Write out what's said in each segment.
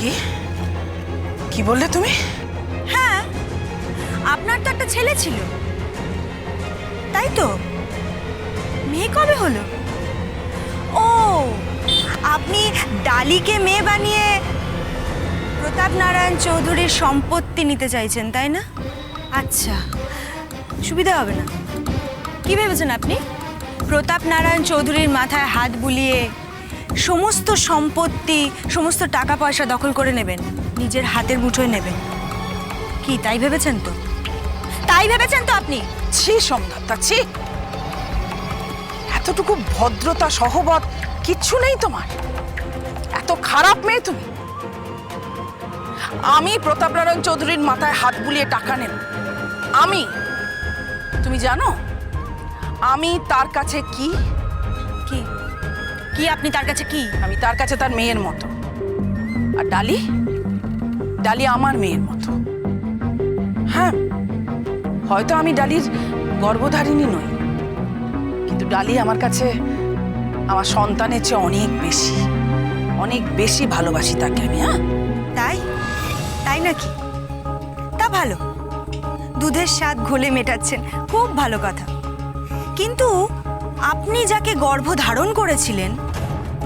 কি? কি বললে তুমি? হ্যাঁ আপনার তো একটা ছেলে ছিল। তাই তো? মেয়ে কবে হলো? ও, আপনি ডালিকে মেয়ে বানিয়ে প্রতাপ নারায়ণ চৌধুরীর সম্পত্তি নিতে চাইছেন, তাই না? আচ্ছা সুবিধা হবে না। কি ভেবেছেন আপনি? প্রতাপ নারায়ণ চৌধুরীর মাথায় হাত বুলিয়ে সমস্ত সম্পত্তি, সমস্ত টাকা পয়সা দখল করে নেবেন। নিজের হাতের মুঠোয় নেবেন। কি, তাই ভেবেছেন তো? তাই ভেবেছেন তো আপনি? ছি সমধত্তা ছি। এতটুকু ভদ্রতা, সহবত কিচ্ছু নেই তোমার। এত খারাপ মেয়ে তুমি। আমি প্রতাপ নারায়ণ চৌধুরীর মাথায় হাত বুলিয়ে টাকা নেব। আমি? তুমি জানো? আমি তার কাছে কি কি আপনি তার কাছে কি? আমি তার কাছে তার মেয়ের মতো। আর ডালি? ডালি আমার মেয়ের মতো। হ্যাঁ হয়তো আমি ডালির গর্ভধারিণী নই। কিন্তু ডালি আমার কাছে, আমার সন্তানের চেয়ে অনেক বেশি অনেক বেশি ভালোবাসি তাকে আমি হ্যাঁ? তাই? তাই নাকি? তা ভালো। দুধের স্বাদ ঘোলে মেটাচ্ছেন। খুব ভালো কথা। কিন্তু আপনি যাকে গর্ভ ধারণ করেছিলেন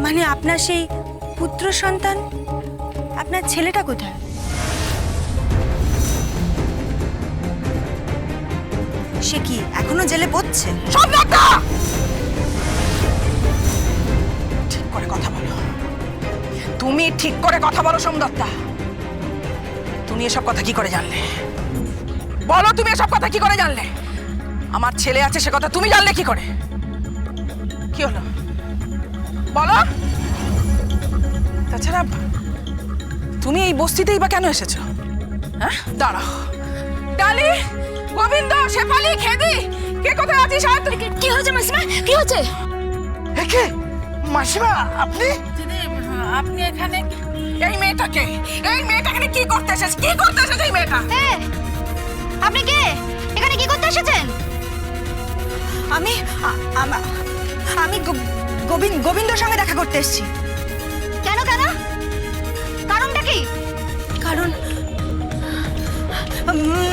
মানে আপনার সেই পুত্র সন্তান? আপনার ছেলেটা কোথায়? সে কি এখনও জেলে পড়ছে? ঠিক করে কথা বলো। তুমি ঠিক করে কথা বলো, সোমদত্তা। তুমি এসব কথা কি করে জানলে? বলো তুমি এসব কথা কি করে জানলে? আমার ছেলে আছে সে কথা তুমি জানলে কি করে? কি হলো? বলো। তাছাড়া তুমি এই বস্তিতেই বা কেন এসেছ? হ্যাঁ? দাঁড়াও। ডালি গোবিন্দ শেফালি খেদি কে কোথায় আছিস? আর তুই কি হয়েছে মাসিমা? কি হয়েছে? একে মাসিমা আপনি? আপনি এখানে এই মেয়েটাকে। এই মেয়েটাকে কি করতে এসেছিস কি করতে এসেছিস এই মেয়েটা? আপনি কে? এখানে কি করতে এসেছেন? আমি আমি গো- গোবিন্দ গোবিন্দর সঙ্গে দেখা করতে এসেছি। কেন কেন? কারণটা কি? কারণ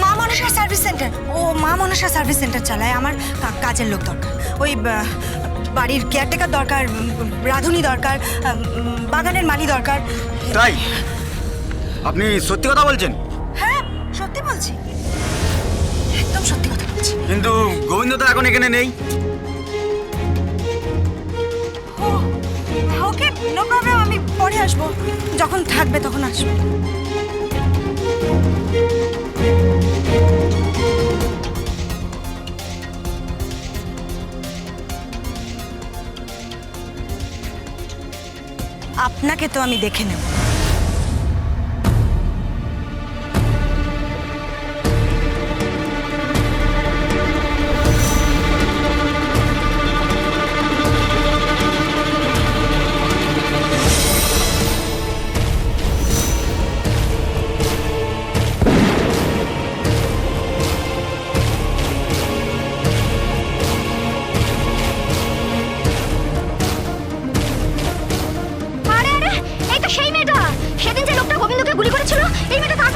মা মনসা সার্ভিস সেন্টার। ও মা মনসা সার্ভিস সেন্টার চালায় আমার কাজের লোক দরকার। ওই বাড়ির কেয়ারটেকার দরকার রাঁধুনি দরকার বাগানের মালি দরকার। তাই? আপনি সত্যি কথা বলছেন? হ্যাঁ সত্যি বলছি। একদম সত্যি কথা বলছি। কিন্তু গোবিন্দ তো এখন এখানে নেই। নো প্রবলেম আমি পরে আসব। যখন থাকবে তখন আসব। আপনাকে তো আমি দেখে নেব।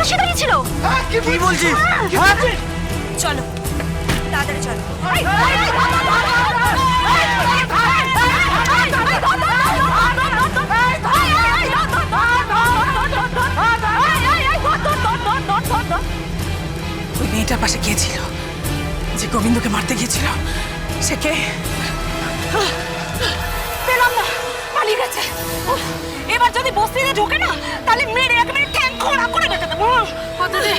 পাশে দাঁড়িয়েছিল? কি বলছিস? হ্যাঁ? চলো তাড়াতাড়ি চলো। ওই মেয়েটার পাশে কে যে গোবিন্দকে মারতে গিয়েছিল সে কে? পেলাম না পালিয়ে গেছে। এবার যদি বস্তিতে ঢোকে না তাহলে মেরে একেবারে ট্যাঙ্ক খোঁড়া করে রেখে দেবো। ও দিদি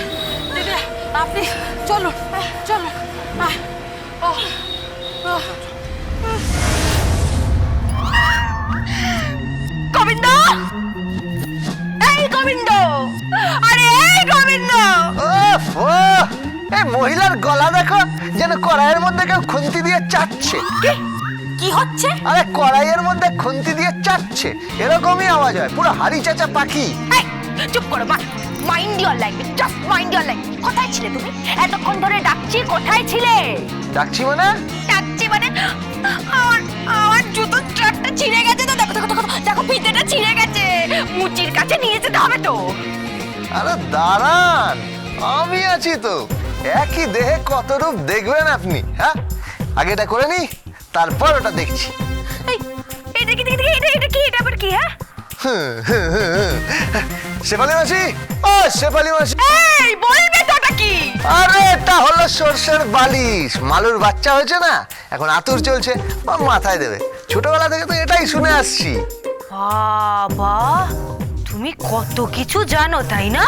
দিদি আপনি চলুন চলুন। ও। গোবিন্দ! এই গোবিন্দ! আরে এই গোবিন্দ! ওফ, ও এই মহিলার গলা দেখো যেন কড়াইয়ের মধ্যে কেউ খুন্তি দিয়ে চাটছে। কি হচ্ছে? আরে কড়াইয়ের মধ্যে খুন্তি দিয়ে চাটছে এরকমই আওয়াজ হয় পুরো হাড়ি চাচা পাখি। এই, চুপ করো মা mind your language just mind your language কোথায় ছিলে তুমি? এতক্ষণ ধরে ডাকছি কোথায় ছিলে? ডাকছি মানে? ডাকছি মানে আমার আমার জুতোর ট্রাকটা ছিঁড়ে গেছে তো দেখো দেখো দেখো দেখো দেখো ফিতেটা ছিঁড়ে গেছে মুচির কাছে নিয়ে যেতে হবে তো। আরে দাঁড়ান আমি আছি তো একই দেহে কত রূপ দেখবেন আপনি হ্যাঁ? আগে এটা করে নি? তারপর ওটা দেখছি। এই, এটা কি দেখি দেখি, এটা এটা কি এটা আবার কি হ্যাঁ? শেফালি মাসি? ও শেফালি মাসি। এই বলবে তো ওটা কি? আরে এটা হলো সর্ষের বালিশ। মালুর বাচ্চা হয়েছে না? এখন আতুর চলছে বা মাথায় দেবে। ছোটবেলা থেকে তো এটাই শুনে আসছি। বাবা তুমি কত কিছু জানো তাই না?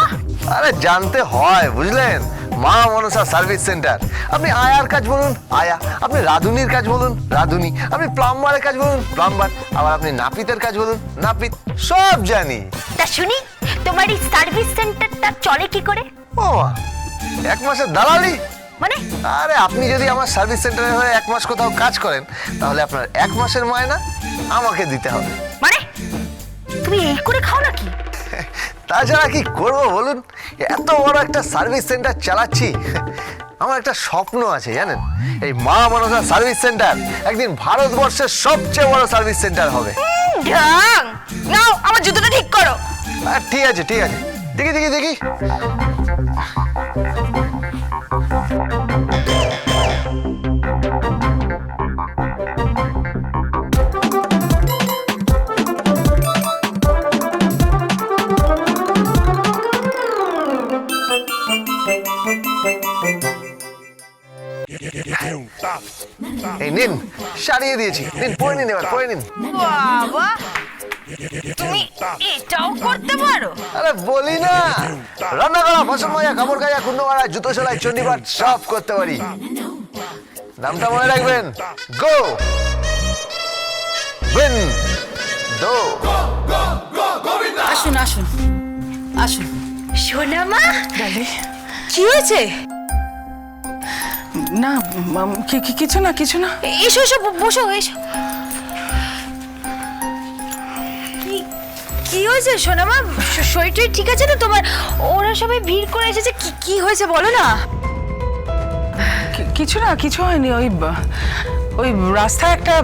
আরে জানতে হয় বুঝলেন? মা মনসা সার্ভিস সেন্টার। আপনি আয়ার কাজ বলুন আয়া। আপনি রাধুনির কাজ বলুন রাধুনি। আপনি প্লাম্বারের কাজ বলুন প্লাম্বার। আবার আপনি নাপিতের কাজ বলুন নাপিত। সব জানি। তা শুনি তোমার এই সার্ভিস সেন্টারটা চলে কি করে? ও এক মাসের দালালি? মানে? আরে আপনি যদি আমার সার্ভিস সেন্টারে হয়ে এক মাস কোথাও কাজ করেন তাহলে আপনার এক মাসের মায়না আমাকে দিতে হবে। মানে? তুমি এই করে খাও নাকি? তাছাড়া কি করব বলুন? এত বড় একটা সার্ভিস সেন্টার চালাচ্ছি। আমার একটা স্বপ্ন আছে জানেন? এই মা মনসা সার্ভিস সেন্টার একদিন ভারতবর্ষের সবচেয়ে বড় সার্ভিস সেন্টার হবে। নাও আমার জুতোটা ঠিক করো। ঠিক আছে ঠিক আছে। দেখি দেখি দেখি। এই নিন সারিয়ে দিয়েছি। নিন পরে নিন এবার পরে নিন। বাবা তুমি এটাও করতে পারো? আরে বলি না। রান্না করা বাসন মাজা কাপড় কাজা কুন্ড মারা জুতো সেলাই চণ্ডীপাঠ সব করতে পারি। নামটা মনে রাখবেন গো। উইন দো আসুন আসুন। আসুন। সোনা মা কি হয়েছে? না কি- কি- কিছু না কিছু না। এসো এসো ব- বসো এসো। কি- কি হয়েছে সোনামা শরীর টরীর ঠিক আছে তো তোমার? ওরা সবাই ভিড় করে এসেছে কি কি হয়েছে বলো না? কিছু না কিছু হয়নি ওই ওই রাস্তায় একটা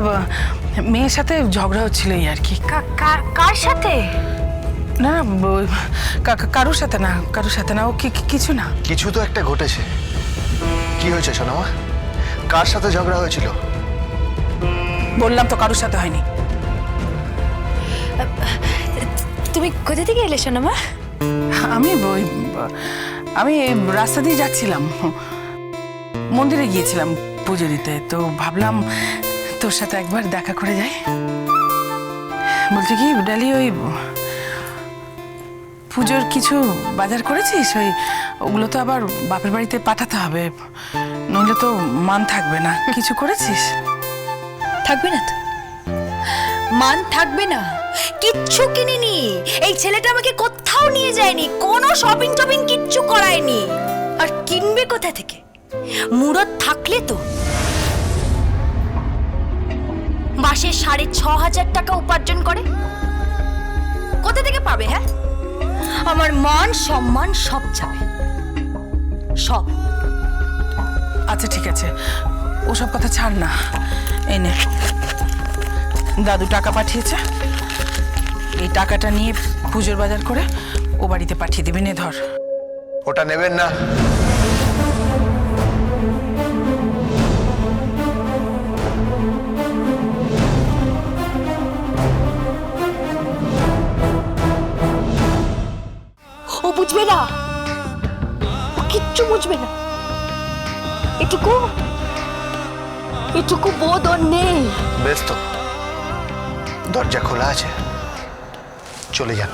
মেয়ের সাথে ঝগড়া হচ্ছিল এই আর কি। কা- কার- কার সাথে? না না কারোর সাথে না কারোর সাথে না ও কিছু না। কিছু তো একটা ঘটেছে। কি হয়েছে সোনামা? কার সাথে ঝগড়া হয়েছিল? বললাম তো কারোর সাথে হয়নি। তুমি কোথা থেকে এলে সোনামা? আমি ওই আমি রাস্তা দিয়ে যাচ্ছিলাম। মন্দিরে গিয়েছিলাম পুজো দিতে তো ভাবলাম তোর সাথে একবার দেখা করে যাই। বলছি কি ডালি ওই পুজোর কিছু বাজার করেছিস? ওই ওগুলো তো আবার বাপের বাড়িতে পাঠাতে হবে। নইলে তো মান থাকবে না। কিছু করেছিস? থাকবে না তো। মান থাকবে না। কিচ্ছু কিনিনি। এই ছেলেটা আমাকে কোথাও নিয়ে যায়নি। কোনো শপিং টপিং কিচ্ছু করায়নি। আর কিনবে কোথা থেকে? মুরত থাকলে তো। মাসে সাড়ে ছ হাজার টাকা উপার্জন করে। কোথা থেকে পাবে হ্যাঁ? আমার মান সম্মান সব যাবে সব। আচ্ছা ঠিক আছে। ওসব কথা ছাড় না। এনে নে। দাদু টাকা পাঠিয়েছে। এই টাকাটা নিয়ে পুজোর বাজার করে ও বাড়িতে পাঠিয়ে দেবে। নে ধর। ওটা নেবেন না। বুঝবে না। ও কিচ্ছু বুঝবে না। এটুকু এটুকু বোধ ওর নেই। বেশ তো। দরজা খোলা আছে। চলে যান।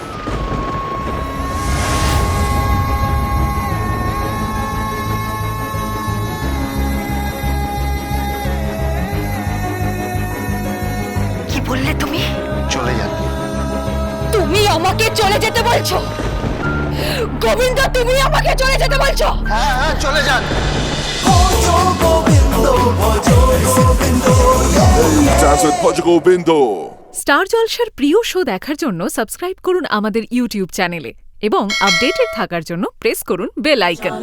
কি বললে তুমি? চলে যান। তুমি আমাকে চলে যেতে বলছো? গোবিন্দ তুমি আমাকে চলে যেতে বলছো? হ্যাঁ হ্যাঁ চলে যান। স্টার জলসার প্রিয় শো দেখার জন্য সাবস্ক্রাইব করুন আমাদের ইউটিউব চ্যানেলে এবং আপডেটেড থাকার জন্য প্রেস করুন বেল আইকন।